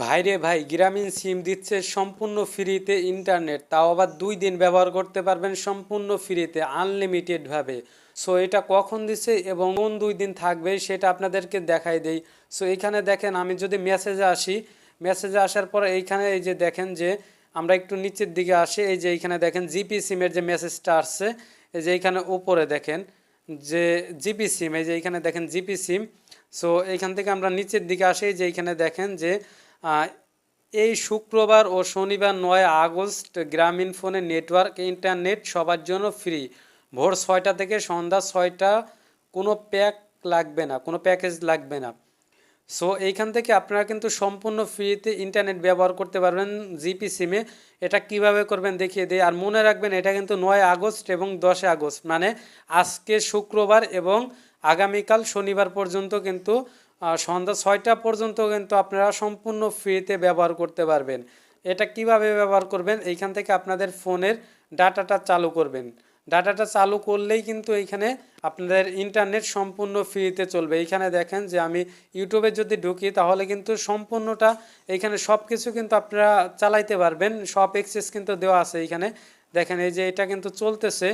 ভাইরে ভাই, গ্রামীণ সিম দিচ্ছে সম্পূর্ণ ফ্রিতে ইন্টারনেট, তাও আবার দুই দিন ব্যবহার করতে পারবেন সম্পূর্ণ ফ্রিতে আনলিমিটেডভাবে সো এটা কখন দিচ্ছে এবং কোন দুই দিন থাকবে সেটা আপনাদেরকে দেখাই দেই। সো এইখানে দেখেন, আমি যদি মেসেজে আসি মেসেজে আসার পর এইখানে এই যে দেখেন যে আমরা একটু নিচের দিকে আসি, এই যে এইখানে দেখেন জিপি সিমের যে মেসেজটা আসছে, এই যে এইখানে উপরে দেখেন। যে জিপি সিম, এই যে এখানে দেখেন জিপি সিম, সো এইখান থেকে আমরা নিচের দিকে আসি, যে এইখানে দেখেন যে এই শুক্রবার ও শনিবার নয় আগস্ট গ্রামীণ ফোনে নেটওয়ার্ক, ইন্টারনেট সবার জন্য ফ্রি। ভোর ছয়টা থেকে সন্ধ্যা ছয়টা, কোনো প্যাক লাগবে না, কোনো প্যাকেজ লাগবে না। সো এইখান থেকে আপনারা কিন্তু সম্পূর্ণ ফ্রিতে ইন্টারনেট ব্যবহার করতে পারবেন জিপি সিমে এটা কীভাবে করবেন দেখিয়ে দিই। আর মনে রাখবেন, এটা কিন্তু নয় আগস্ট এবং দশই আগস্ট। মানে আজকে শুক্রবার এবং আগামীকাল শনিবার পর্যন্ত কিন্তু সন্ধ্যা ছয়টা পর্যন্ত কিন্তু আপনারা সম্পূর্ণ ফ্রিতে ব্যবহার করতে পারবেন। এটা কীভাবে ব্যবহার করবেন? এইখান থেকে আপনাদের ফোনের ডাটাটা চালু করবেন। ডাটাটা চালু করলেই কিন্তু এইখানে আপনাদের ইন্টারনেট সম্পূর্ণ ফ্রিতে চলবে। এইখানে দেখেন যে আমি ইউটিউবে যদি ঢুকি তাহলে কিন্তু সম্পূর্ণটা এইখানে সব কিছু কিন্তু আপনারা চালাইতে পারবেন। সব এক্সেস কিন্তু দেওয়া আছে এইখানে। দেখেন এই যে এটা কিন্তু চলতেছে।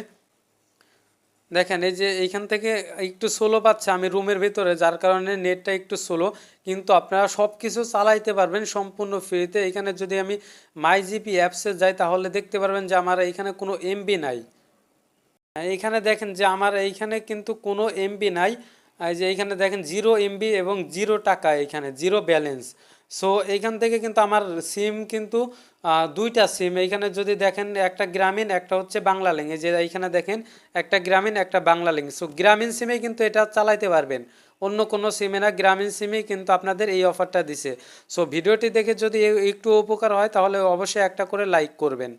দেখেন এই যে এইখান থেকে একটু স্লো পাচ্ছে আমি রুমের ভিতরে, যার কারণে নেটটা একটু স্লো কিন্তু আপনারা সব কিছু চালাইতে পারবেন সম্পূর্ণ ফ্রিতে। এখানে যদি আমি মাই জিপি অ্যাপসে যাই তাহলে দেখতে পারবেন যে আমার এইখানে কোনো এমবি নাই। এইখানে দেখেন যে আমার এইখানে কিন্তু কোনো এমবি নাই। যে এইখানে দেখেন জিরো এমবি এবং জিরো টাকা এইখানে জিরো ব্যালেন্স সো এইখান থেকে কিন্তু আমার সিম কিন্তু দুইটা সিম এইখানে যদি দেখেন একটা গ্রামীণ, একটা হচ্ছে বাংলা লিঙ্ক যে এইখানে দেখেন একটা গ্রামীণ, একটা বাংলা লিঙ্ক সো গ্রামীণ সিমে কিন্তু এটা চালাইতে পারবেন। অন্য কোনো সিমে না, গ্রামীণ সিমেই কিন্তু আপনাদের এই অফারটা দিছে। সো ভিডিওটি দেখে যদি একটু উপকার হয় তাহলে অবশ্যই একটা করে লাইক করবেন।